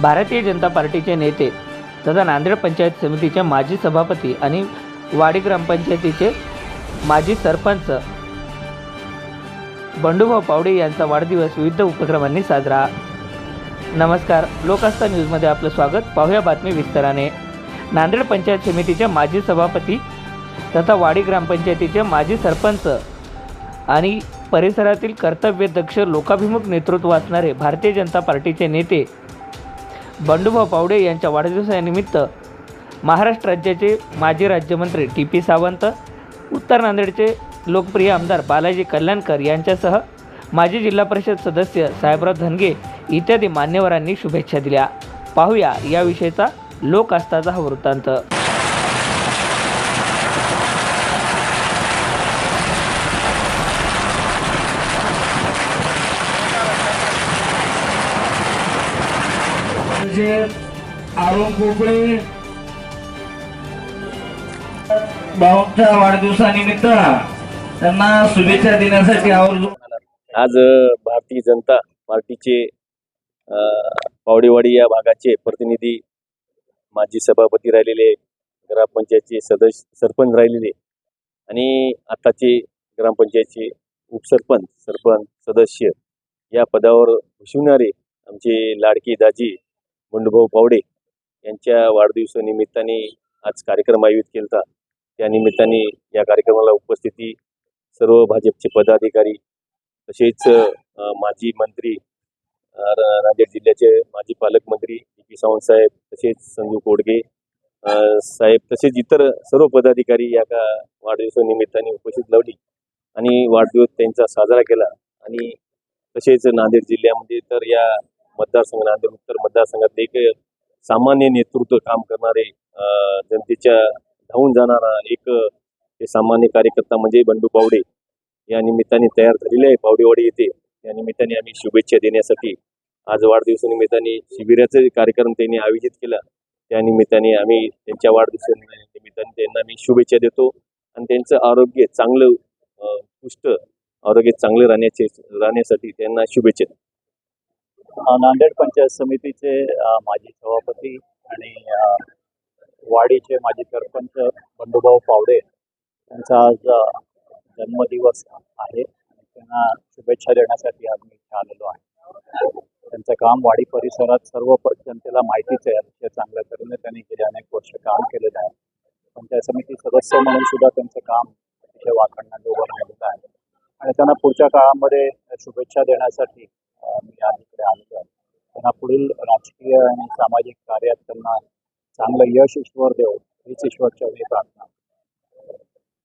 भारतीय जनता पार्टीचे नेते तथा नांदेड पंचायत समितीचे माजी सभापती आणि वाडी ग्रामपंचायतीचे माजी सरपंच बंडूभाऊ पावडे यांचा वाढदिवस विविध उपक्रमांनी साजरा. नमस्कार. लोकास्था न्यूजमध्ये आपलं स्वागत. पाहूया बातमी विस्ताराने. नांदेड पंचायत समितीचे माजी सभापती तथा वाडी ग्रामपंचायतीचे माजी सरपंच आणि परिसरातील कर्तव्यदक्ष लोकाभिमुख नेतृत्व असणारे भारतीय जनता पार्टीचे नेते बंडूभाऊ पावडे यांच्या वाढदिवसानिमित्त महाराष्ट्र राज्याचे माजी राज्यमंत्री टी पी सावंत उत्तर नांदेडचे लोकप्रिय आमदार बालाजी कल्याणकर यांच्यासह माजी जिल्हा परिषद सदस्य साहेबराव धनगे इत्यादी मान्यवरांनी शुभेच्छा दिल्या. पाहूया याविषयीचा लोक आस्थाचा हा वृत्तांत. म्हणजे अरुण पोपळे भाऊंच्या वाढदिवसानिमित्त त्यांना शुभेच्छा देण्यासाठी आवर्जून आज भारतीय जनता पार्टीचे पावडेवाडी या भागाचे प्रतिनिधी माजी सभापती राहिलेले ग्रामपंचायतचे सदस्य सरपंच राहिलेले आणि आताचे ग्रामपंचायतचे उपसरपंच सरपंच सदस्य या पदावर घुसवणारे आमचे लाडके दाजी बंडूभाऊ पावडे यांच्या वाढदिवसानिमित्ताने आज कार्यक्रम आयोजित केला होता त्या निमित्ताने या कार्यक्रमाला उपस्थिती सर्व भाजपचे पदाधिकारी तसेच माजी मंत्री नांदेड जिल्ह्याचे माजी पालकमंत्री डी पी सावंत साहेब तसेच संजू कोडगे साहेब तसेच इतर सर्व पदाधिकारी या का वाढदिवसानिमित्ताने उपस्थित लावली आणि वाढदिवस त्यांचा साजरा केला. आणि तसेच नांदेड जिल्ह्यामध्ये तर या मतदारसंघ नांदेड उत्तर मतदारसंघात एक सामान्य नेतृत्व काम करणारे जनतेच्या धावून जाणारा एक सामान्य कार्यकर्ता म्हणजे बंडू पावडे या निमित्ताने तयार झालेले आहे. पावडेवाडी येथे या निमित्ताने आम्ही शुभेच्छा देण्यासाठी आज वाढदिवसानिमित्ताने शिबिराचा कार्यक्रम त्यांनी आयोजित केला. त्या निमित्ताने आम्ही त्यांच्या वाढदिवसानिमित्ताने त्यांना मी शुभेच्छा देतो आणि त्यांचं आरोग्य चांगलं पुष्ट आरोग्य चांगलं राहण्याचे राहण्यासाठी त्यांना शुभेच्छा नांदेड पंचायत समितीचे माजी सभापती आणि वाडीचे माजी सरपंच बंडूभाऊ पावडे यांचा आज जन्मदिवस आहे. त्यांना शुभेच्छा देण्यासाठी आज मी इथे आलेलो आहे. त्यांचं काम वाडी परिसरात सर्व जनतेला माहितीच आहे. अतिशय चांगल्या तऱ्हेने त्यांनी गेले अनेक वर्ष काम केलेलं आहे. पंचायत समिती सदस्य म्हणून सुद्धा त्यांचं काम अतिशय वाखाणण्याजोगं राहिलेलं आहे. आणि त्यांना पुढच्या काळामध्ये शुभेच्छा देण्यासाठी मी आज इकडे आलेलो आहे. त्यांना पुढील राजकीय आणि सामाजिक कार्यात त्यांना चांगलं यश ईश्वर देव हीच ईश्वरच्या मी प्रार्थना.